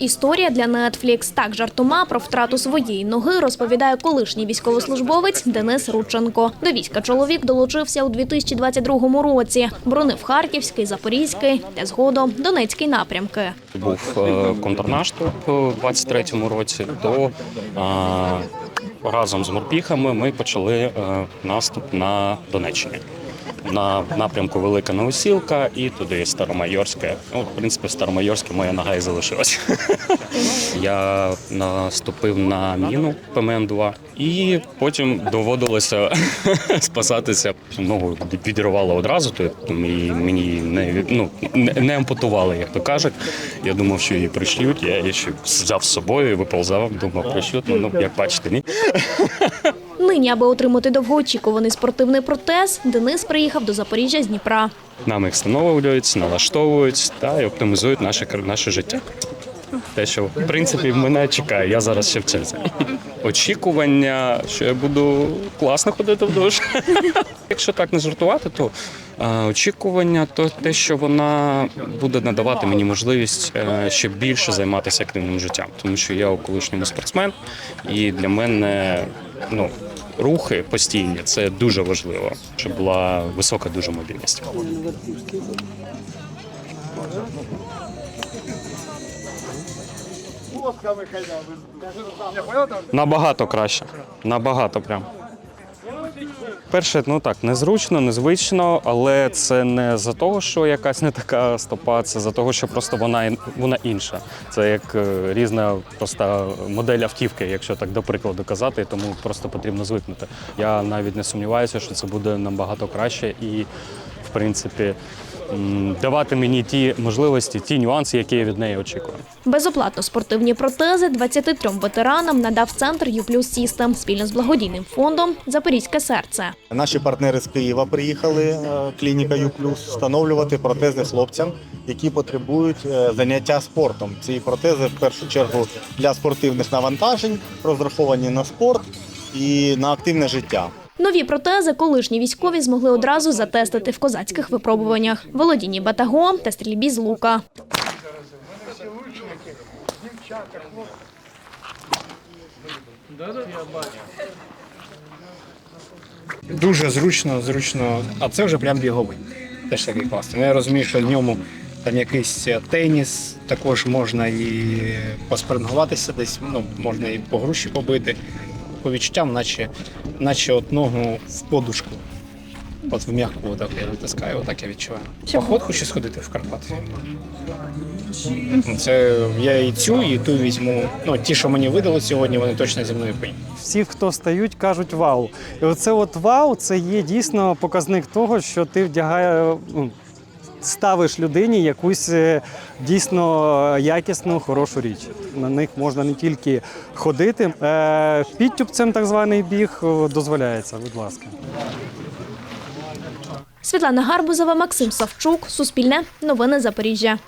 Історія для Netflix. Так жартома про втрату своєї ноги розповідає колишній військовослужбовець Денис Рудченко. До війська чоловік долучився у 2022 році. Бронив Харківський, Запорізький та згодом Донецький напрямки. Був е, контрнаступ у 23-му році, то разом з морпіхами ми почали е, наступ на Донеччині. На напрямку Велика Новосілка і туди Старомайорське. Ну, в принципі, в Старомайорське моя нога і залишилась. Я наступив на міну ПМН-2 і потім доводилося спасатися. Ногу відірвало одразу, то мені, мені не, ну, не, ампутували, як то кажуть. Я думав, що її пришьють. Я її ще взяв з собою і виповзав, думав, пришьють. Ну, ну, як бачите, ні. Нині, аби отримати довгоочікуваний спортивний протез, Денис приїхав до Запоріжжя з Дніпра. Нам їх встановлюють, налаштовують та й оптимізують наше, наше життя. Те, що в принципі мене чекає, я зараз ще в цельці. Очікування, що я буду класно ходити в душ. Якщо так не жартувати, то очікування то те, що вона буде надавати мені можливість е, ще більше займатися активним життям, тому що я у колишньому спортсмен, і для мене ну, рухи постійні це дуже важливо, щоб була висока дуже мобільність. Набагато краще. Набагато прям. Перше, ну так, незручно, незвично, але це не за того, що якась не така стопа, це за того, що просто вона, вона інша. Це як е, різна проста модель автівки, якщо так до прикладу казати, тому просто потрібно звикнути. Я навіть не сумніваюся, що це буде набагато краще і, в принципі, давати мені ті можливості, ті нюанси, які я від неї очікую. Безоплатно спортивні протези 23 ветеранам надав центр «Юплюс Сістем» спільно з благодійним фондом Запорізьке серце. Наші партнери з Києва приїхали, е, клініка Юплюс, встановлювати протези хлопцям, які потребують е, заняття спортом. Ці протези в першу чергу для спортивних навантажень, розраховані на спорт і на активне життя. Нові протези колишні військові змогли одразу затестити в козацьких випробуваннях – володінні батагом та стрільбі з лука. Дуже зручно, зручно. А це вже прям біговий. Теж такий класний. Ну, Я розумію, що в ньому там якийсь е, теніс, також можна і поспрингуватися десь, ну, можна і по груші побити. По відчуттям, наче, наче от ногу в подушку. От в м'яку отак я витискаю, отак я відчуваю. Поход хочу сходити в Карпати. Це я і цю, і ту візьму. Ну, ті, що мені видали сьогодні, вони точно зі мною поїдуть. всі, хто стають, кажуть вау. І оце от вау, це є дійсно показник того, що ти вдягає, ну, ставиш людині якусь е, дійсно якісну, хорошу річ. На них можна не тільки ходити. Е, Підтюпцем так званий біг дозволяється, будь ласка. Світлана Гарбузова, Максим Савчук, Суспільне, Новини Запоріжжя.